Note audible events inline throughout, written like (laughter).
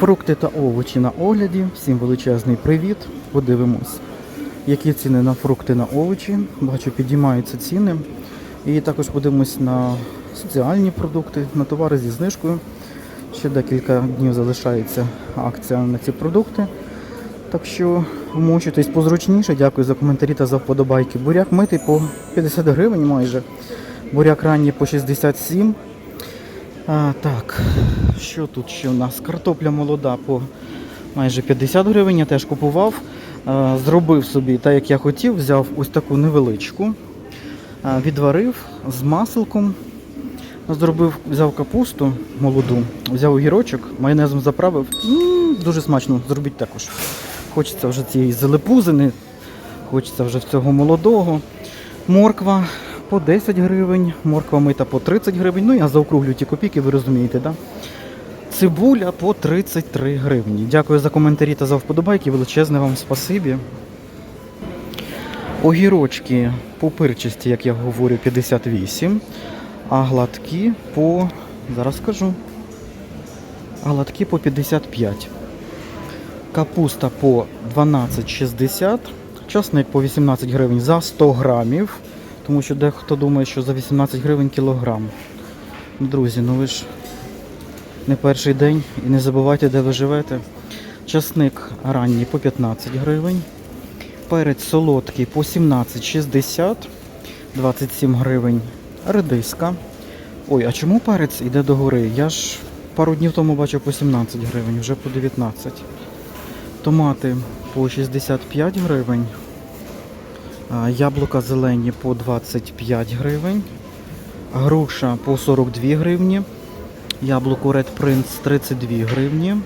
Фрукти та овочі на огляді. Всім величезний привіт. Подивимось, які ціни на фрукти на овочі. Бачу, підіймаються ціни. І також подивимось на соціальні продукти, на товари зі знижкою. Ще декілька днів залишається акція на ці продукти. Так що вмочуйтесь позручніше. Дякую за коментарі та за вподобайки. Буряк митий по 50 гривень майже. Буряк ранній по 67. А, так, що тут ще у нас? Картопля молода по майже 50 гривень. Я теж купував. А, зробив собі так, як я хотів, взяв ось таку невеличку, а, відварив з маселком. Зробив, взяв капусту молоду, взяв огірочок, майонезом заправив. м дуже смачно, зробіть також. Хочеться вже цієї зелепузини, хочеться вже цього молодого. Морква по 10 гривень, морква мита по 30 гривень. Ну я заокруглю ті копійки, ви розумієте? Да? Цибуля по 33 гривні. Дякую за коментарі та за вподобайки. Величезне вам спасибі. Огірочки пупирчасті, як я говорю, 58, а гладкі по. Зараз скажу. Гладкі по 55. Капуста по 12,60. Часник по 18 гривень за 100 грамів. Тому що дехто думає, що за 18 гривень кілограм. Друзі, ну ви ж не перший день і не забувайте, де ви живете. Часник ранній по 15 гривень. Перець солодкий по 17,60, 27 гривень. Редиска. Ой, а чому перець йде до гори? Я ж пару днів тому бачив по 17 гривень, вже по 19. Томати по 65 гривень. Яблука зелені по 25 гривень. Груша по 42 гривні. Яблуко Red Prince 32 гривні.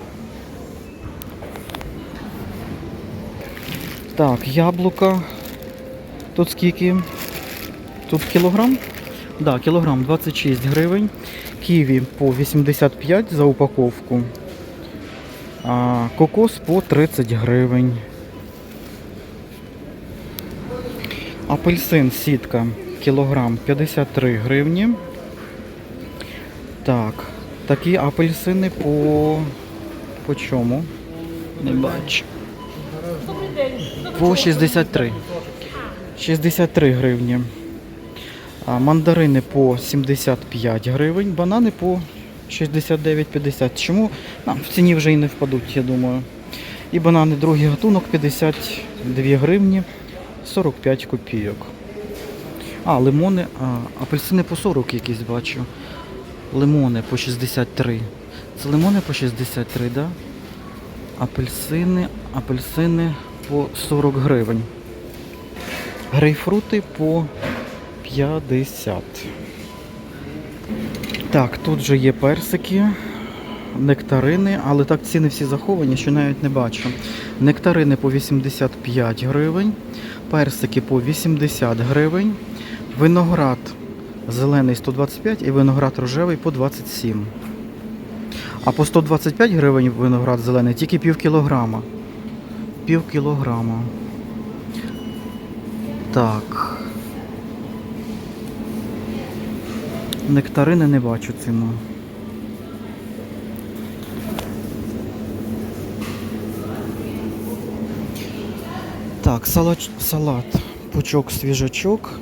Так, яблука. Тут скільки? Тут кілограм? Да, кілограм 26 гривень. Ківі по 85 за упаковку. А, кокос по 30 гривень. Апельсин сітка кілограм 53 гривні. Так, такі апельсини по. По чому? Не бачу. По 63. 63 гривні. Мандарини по 75 гривень, банани по 69,50. Чому? А, в ціні вже і не впадуть, я думаю. І банани другий гатунок 52 гривні 45 копійок. А, лимони, а, апельсини по 40 якісь бачу. Лимони по 63. Це лимони по 63, да? Апельсини, апельсини по 40 гривень. Грейпфрути по 50. Так, тут же є персики, нектарини, але так ціни всі заховані, що навіть не бачу. Нектарини по 85 гривень, персики по 80 гривень, виноград зелений 125 і виноград рожевий по 27. А по 125 гривень виноград зелений тільки пів кілограма. Пів кілограма. Так. Нектарини не бачу ціну. Так, салат, салат, пучок свіжачок.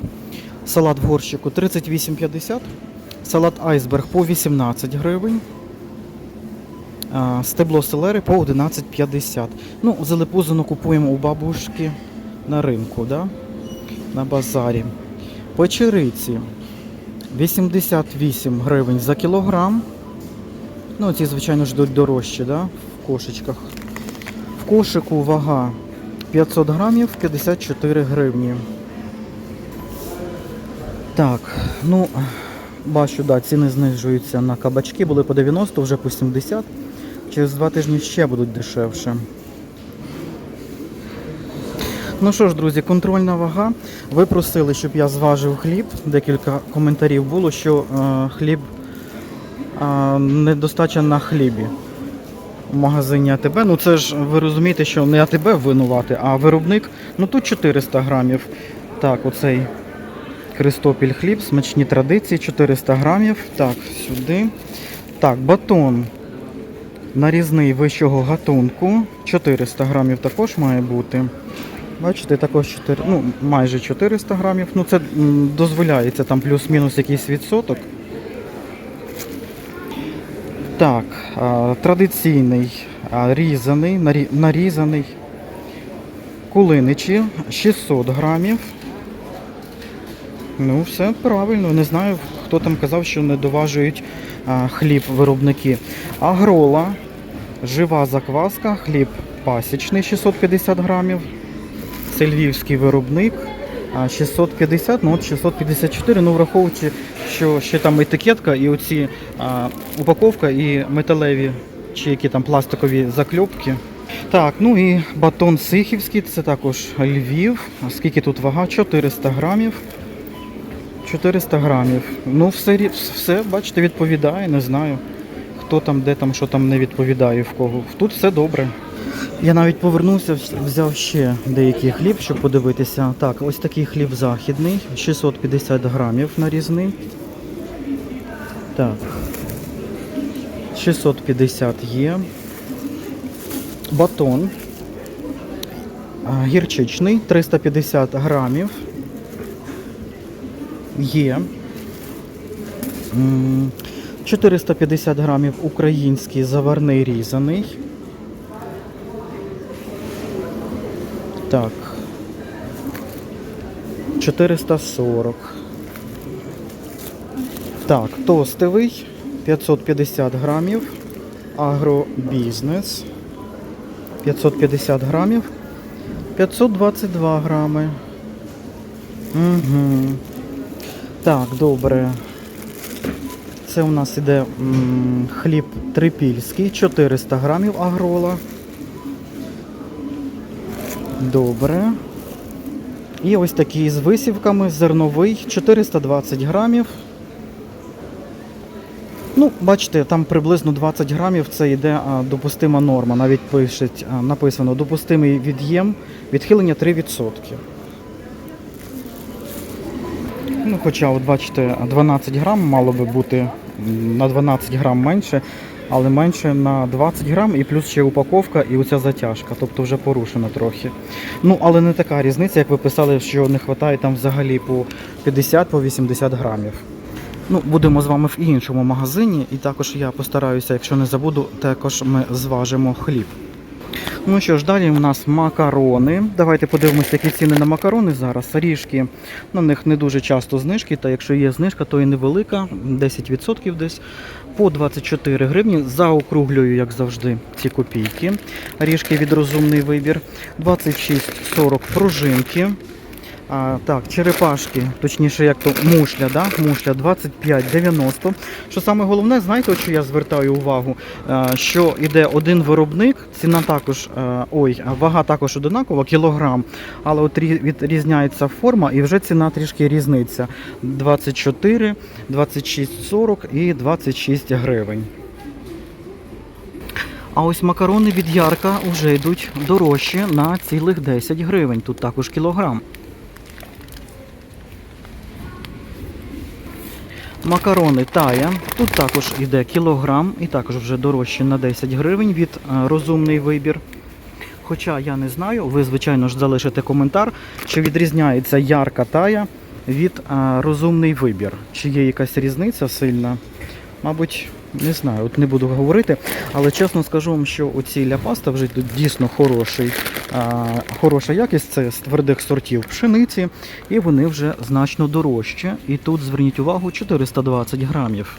Салат в горщику 38,50. Салат айсберг по 18 гривень. Стебло селери по 11,50. Ну, залепузину купуємо у бабушки на ринку, да? на базарі. Печериці 88 гривень за кілограм. Ну, ці, звичайно ж, дорожчі, да? в кошечках. В кошику вага 500 грамів 54 гривні. Так, ну, бачу, да, ціни знижуються на кабачки, були по 90, вже по 70. Через два тижні ще будуть дешевше. Ну що ж, друзі, контрольна вага. Ви просили, щоб я зважив хліб. Декілька коментарів було, що е, хліб е, недостача на хлібі в магазині АТБ. Ну це ж ви розумієте, що не АТБ винувати, а виробник. Ну тут 400 грамів. Так, оцей Кристопіль хліб, смачні традиції, 400 грамів. Так, сюди. Так, батон Нарізний вищого гатунку 400 грамів також має бути. Бачите, також 4, ну, майже 400 грамів. Ну, це дозволяється там плюс-мінус якийсь відсоток. Так, традиційний різаний, нарізаний кулиничі 600 грамів. Ну, все правильно. Не знаю, хто там казав, що не доважують хліб виробники. Агрола, жива закваска, хліб пасічний 650 грамів. Це львівський виробник. А, 650, ну от 654, ну враховуючи, що ще там етикетка і оці а, упаковка і металеві чи які там пластикові закльопки. Так, ну і батон сихівський, це також Львів. Скільки тут вага? 400 грамів. 400 грамів. Ну, все, все, бачите, відповідає, не знаю. Хто там, де там, що там не відповідає в кого. Тут все добре. Я навіть повернувся, взяв ще деякий хліб, щоб подивитися. Так, ось такий хліб західний, 650 грамів нарізний. Так. 650 є. Батон. Гірчичний 350 грамів. Є. 450 грамів український заварний різаний. Так. 440. Так, тостовий 550 грамів. Агробізнес 550 грамів. 522 грами. Угу. Так, добре. Це у нас іде м, хліб трипільський, 400 грамів агрола. Добре. І ось такий з висівками, зерновий, 420 грамів. Ну, бачите, там приблизно 20 грамів це йде а, допустима норма. Навіть а, написано допустимий від'єм, відхилення 3%. Ну, хоча, от бачите, 12 грам мало би бути на 12 грам менше, але менше на 20 грам і плюс ще упаковка і оця затяжка, тобто вже порушена трохи. Ну, але не така різниця, як ви писали, що не вистачає там взагалі по 50 по 80 грамів. Ну, будемо з вами в іншому магазині, і також я постараюся, якщо не забуду, також ми зважимо хліб. Ну що ж, далі у нас макарони. Давайте подивимося, які ціни на макарони зараз. Ріжки, на них не дуже часто знижки, та якщо є знижка, то і невелика, 10% десь. По 24 гривні. Заокруглюю, як завжди, ці копійки. Ріжки від розумний вибір. 26,40 пружинки. А, так, черепашки, точніше, як то мушля, да? мушля 25,90. Що саме головне, знаєте, що я звертаю увагу, Е, що іде один виробник, ціна також, е, ой, вага також одинакова, кілограм, але от відрізняється форма і вже ціна трішки різниця. 24, 26,40 і 26 гривень. А ось макарони від Ярка вже йдуть дорожче на цілих 10 гривень. Тут також кілограм. Макарони тая. Тут також йде кілограм і також вже дорожче на 10 гривень від е, розумний вибір. Хоча я не знаю, ви, звичайно ж, залишите коментар, чи відрізняється ярка тая від е, розумний вибір. Чи є якась різниця сильна? Мабуть, не знаю, от не буду говорити, але чесно скажу вам, що оці ляпаста вже тут дійсно хороший, а, хороша якість, це з твердих сортів пшениці, і вони вже значно дорожчі. І тут зверніть увагу 420 грамів.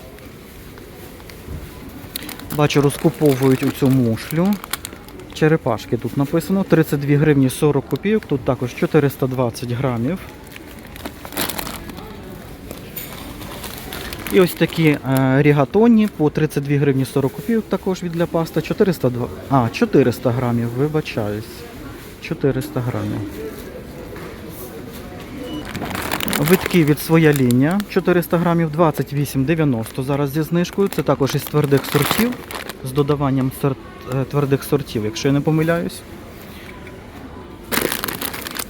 Бачу, розкуповують оцю мушлю. Черепашки тут написано 32 гривні 40 копійок, тут також 420 грамів. І ось такі е, рігатонні по 32 гривні 40 копійок також від для паста. 402, а, 400 грамів, вибачаюсь. 400 грамів. Витки від своя лінія 400 грамів 28,90 зараз зі знижкою. Це також із твердих сортів, з додаванням сорт, е, твердих сортів, якщо я не помиляюсь.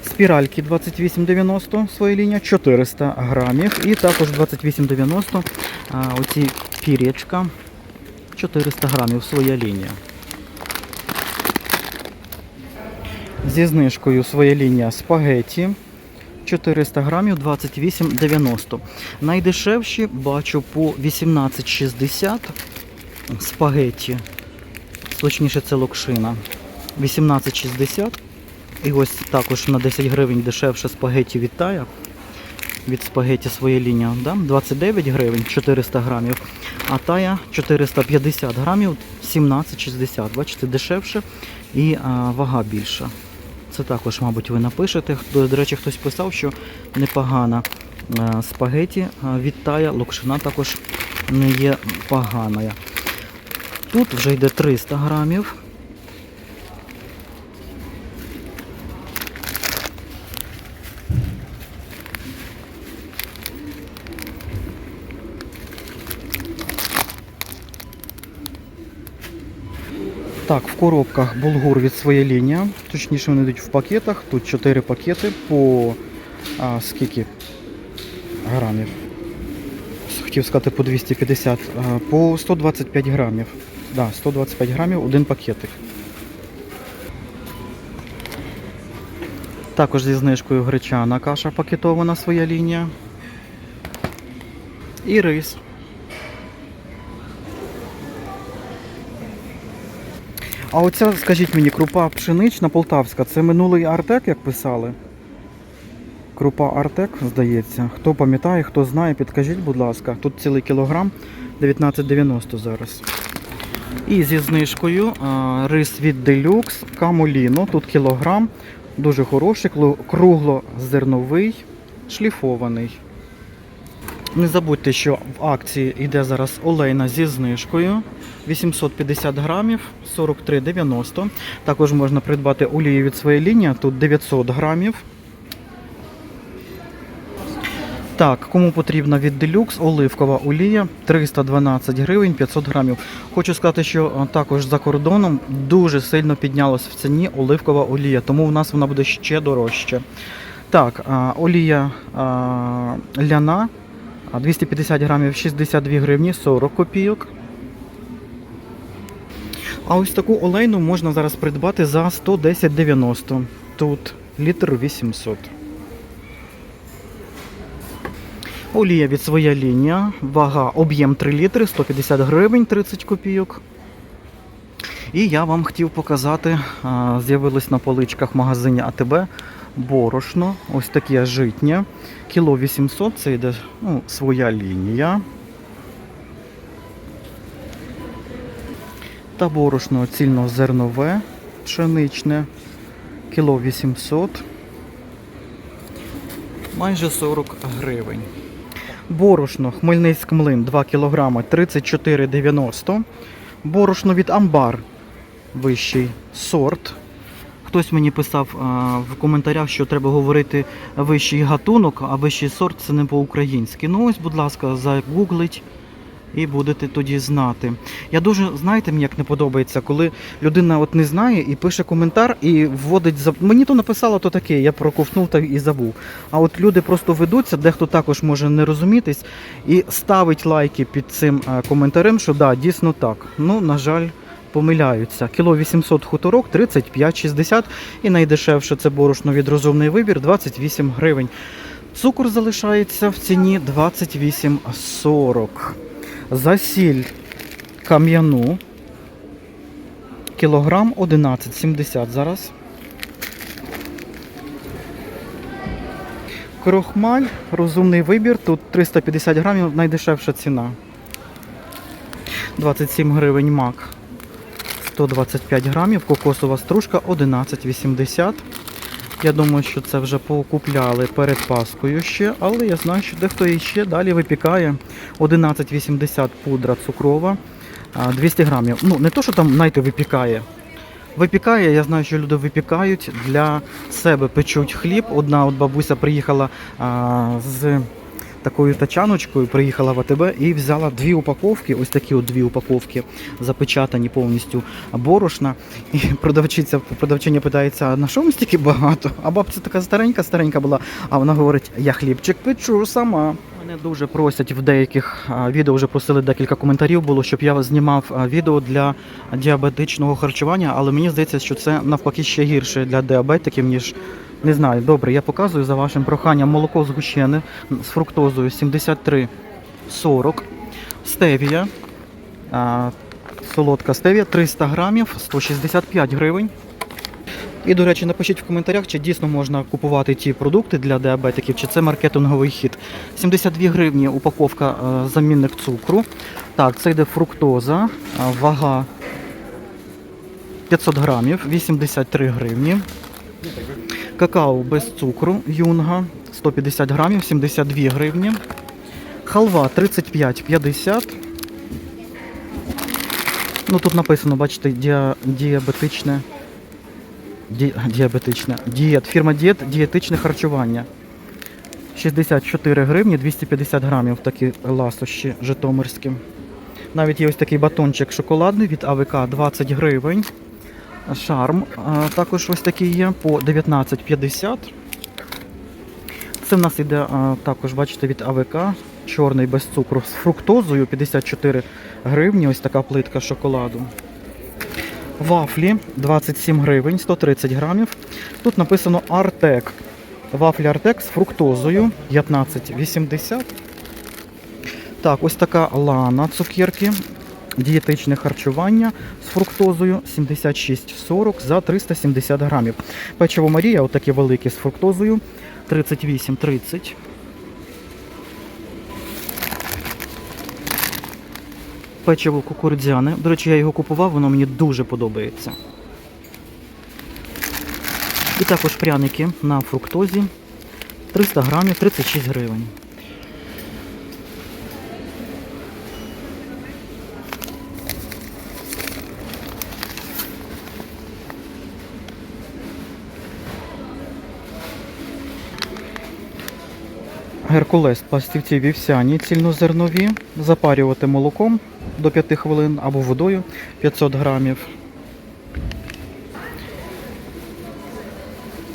Спіральки 28,90 своя лінія, 400 грамів. І також 28,90 оці пір'ячка 400 грамів своя лінія. Зі знижкою своя лінія спагеті 400 грамів 28,90. Найдешевші бачу по 18,60 спагеті. Точніше, це локшина. 18,60. І ось також на 10 гривень дешевше спагеті від Тая. Від спагеті своя лінія. Да? 29 гривень 400 грамів. А тая 450 грамів 17,60. Бачите, дешевше і а, вага більша. Це також, мабуть, ви напишете. До речі, хтось писав, що непогана а, спагеті від тая. Локшина також не є поганою. Тут вже йде 300 грамів. Так, в коробках булгур від своєї лінії. Точніше, вони йдуть в пакетах. Тут 4 пакети по а, скільки грамів? Хотів сказати по 250, а, по 125 грамів. Да, 125 грамів один пакетик. Також зі знижкою гречана каша пакетована своя лінія. І рис. А оця, скажіть мені, крупа пшенична полтавська, це минулий Артек, як писали? Крупа Артек, здається. Хто пам'ятає, хто знає, підкажіть, будь ласка. Тут цілий кілограм 19,90 зараз. І зі знижкою рис від Deluxe Камоліно. Тут кілограм. Дуже хороший, клу- круглозерновий, шліфований. Не забудьте, що в акції йде зараз олейна зі знижкою. 850 грамів, 43,90. Також можна придбати олію від своєї лінії, тут 900 грамів. Так, кому потрібна від Deluxe, оливкова олія 312 гривень 500 грамів. Хочу сказати, що також за кордоном дуже сильно піднялась в ціні оливкова олія, тому в нас вона буде ще дорожче. Так, олія ляна а, 250 грамів 62 гривні 40 копійок. А ось таку олейну можна зараз придбати за 110,90. Тут літр 800. Олія від своя лінія. Вага, об'єм 3 літри, 150 гривень 30 копійок. І я вам хотів показати, з'явилось на поличках в магазині АТБ борошно. Ось таке житнє. Кіло 800, це йде ну, своя лінія. Та борошно цільнозернове, пшеничне, кіло 800, майже 40 гривень. Борошно Хмельницьк млин 2 кг 34,90. Борошно від Амбар вищий сорт. Хтось мені писав в коментарях, що треба говорити вищий гатунок, а вищий сорт це не по-українськи. Ну ось, будь ласка, загуглить і будете тоді знати. Я дуже, знаєте, мені як не подобається, коли людина от не знає і пише коментар і вводить за. Мені то написало, то таке, я проковтнув та і забув. А от люди просто ведуться, дехто також може не розумітись, і ставить лайки під цим е, коментарем, що да, дійсно так. Ну, на жаль. Помиляються. Кіло 800 хуторок 35,60 і найдешевше це борошно від розумний вибір 28 гривень. Цукор залишається в ціні 28,40. Засіль кам'яну. Кілограм 11,70 зараз. Крохмаль, розумний вибір. Тут 350 грамів, найдешевша ціна. 27 гривень мак. 125 грамів. Кокосова стружка 11,80. Я думаю, що це вже покупляли перед Паскою ще, але я знаю, що дехто іще далі випікає 11,80 пудра цукрова, 200 грамів. Ну, не то, що там, знаєте, випікає. Випікає, я знаю, що люди випікають для себе, печуть хліб. Одна от бабуся приїхала а, з такою тачаночкою, приїхала в АТБ і взяла дві упаковки, ось такі от дві упаковки, запечатані повністю борошна. І продавчиця, продавчиня питається, на що вам стільки багато? А бабця така старенька, старенька була. А вона говорить, я хлібчик печу сама. Мене дуже просять в деяких відео вже просили декілька коментарів було, щоб я знімав відео для діабетичного харчування, але мені здається, що це навпаки ще гірше для діабетиків, ніж не знаю. Добре, я показую за вашим проханням молоко згущене з фруктозою 73,40, стевія, а, солодка стевія 300 грамів, 165 гривень. І, до речі, напишіть в коментарях, чи дійсно можна купувати ті продукти для діабетиків, чи це маркетинговий хід. 72 гривні упаковка е, замінник цукру. Так, це йде фруктоза, вага 500 грамів, 83 гривні. Какао без цукру, юнга 150 грамів, 72 гривні. Халва 35,50. Ну тут написано, бачите, діа- діабетичне. Ді, діабетичне. Дієт. Фірма дієт, дієтичне харчування. 64 гривні, 250 грамів такі ласощі житомирські. Навіть є ось такий батончик шоколадний від АВК 20 гривень. Шарм також ось такий є по 19,50. Це в нас іде а, також, бачите, від АВК. Чорний без цукру з фруктозою 54 гривні. Ось така плитка шоколаду. Вафлі 27 гривень, 130 грамів. Тут написано Артек. Вафлі Артек з фруктозою 15,80. Так, ось така лана цукерки. Дієтичне харчування з фруктозою 76,40 за 370 грамів. Печиво Марія, отаке велике з фруктозою 38,30. Печиво кукурудзяне. До речі, я його купував, воно мені дуже подобається. І також пряники на фруктозі 300 грамів 36 гривень. Геркулес пластівці вівсяні цільнозернові. Запарювати молоком до 5 хвилин або водою 500 грамів.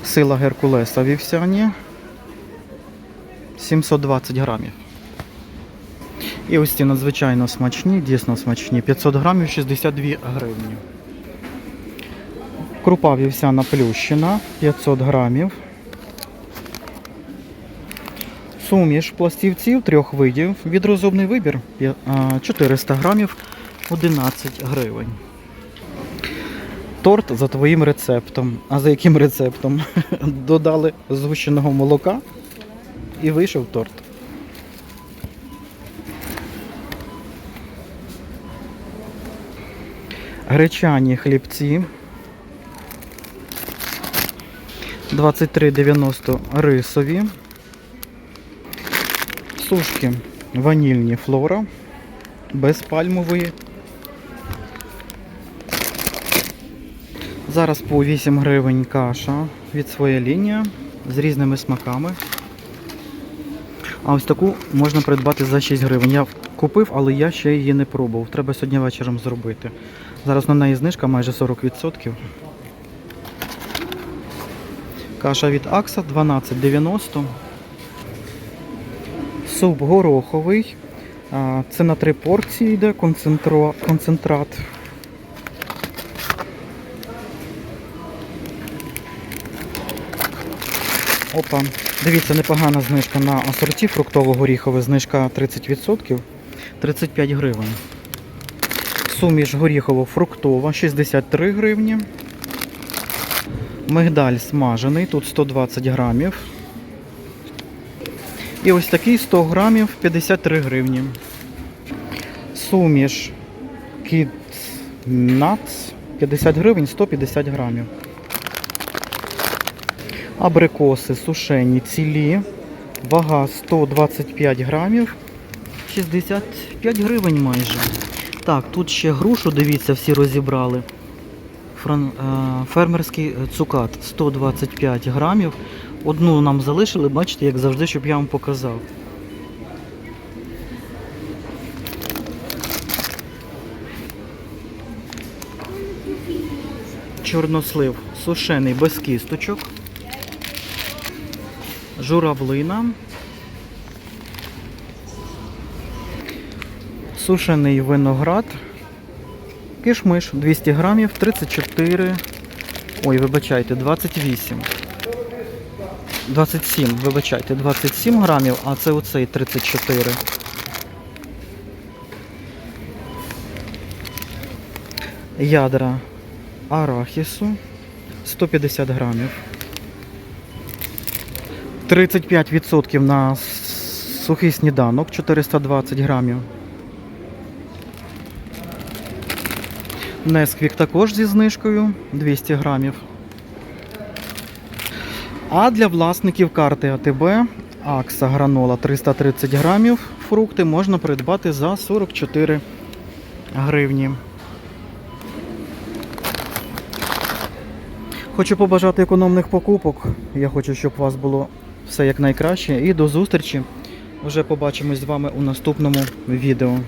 Сила Геркулеса вівсяні 720 грамів. І ось ці надзвичайно смачні, дійсно смачні. 500 грамів 62 гривні. Крупа вівсяна плющина 500 грамів. Суміш пластівців трьох видів. Відрозобний вибір 400 грамів 11 гривень. Торт за твоїм рецептом. А за яким рецептом? (laughs) Додали згущеного молока і вийшов торт. Гречані хлібці. 23,90 рисові. Сушки ванільні флора без пальмової. Зараз по 8 гривень каша від своя лінія з різними смаками. А ось таку можна придбати за 6 гривень. Я купив, але я ще її не пробував. Треба сьогодні вечором зробити. Зараз на неї знижка майже 40%. Каша від Акса 12,90. Суп гороховий. Це на три порції йде концентрат. Опа, дивіться, непогана знижка на асорті фруктово-горіхове, знижка 30%, 35 гривень. Суміш горіхово-фруктова 63 гривні. Мигдаль смажений, тут 120 грамів. І ось такий 100 грамів 53 гривні. Суміш Nuts 50 гривень 150 грамів. Абрикоси сушені цілі. Вага 125 грамів. 65 гривень майже. Так, тут ще грушу, дивіться, всі розібрали. Е, Фермерський цукат 125 грамів. Одну нам залишили, бачите, як завжди, щоб я вам показав. Чорнослив сушений без кісточок. Журавлина. Сушений виноград. Кишмиш 200 грамів, 34. Ой, вибачайте, 28. 27, вибачайте, 27 грамів, а це оцей 34. Ядра арахісу 150 грамів. 35% на сухий сніданок 420 грамів. Несквік також зі знижкою 200 грамів. А для власників карти АТБ Акса гранола 330 грамів. Фрукти можна придбати за 44 гривні. Хочу побажати економних покупок. Я хочу, щоб у вас було все як найкраще. І до зустрічі. Вже побачимось з вами у наступному відео.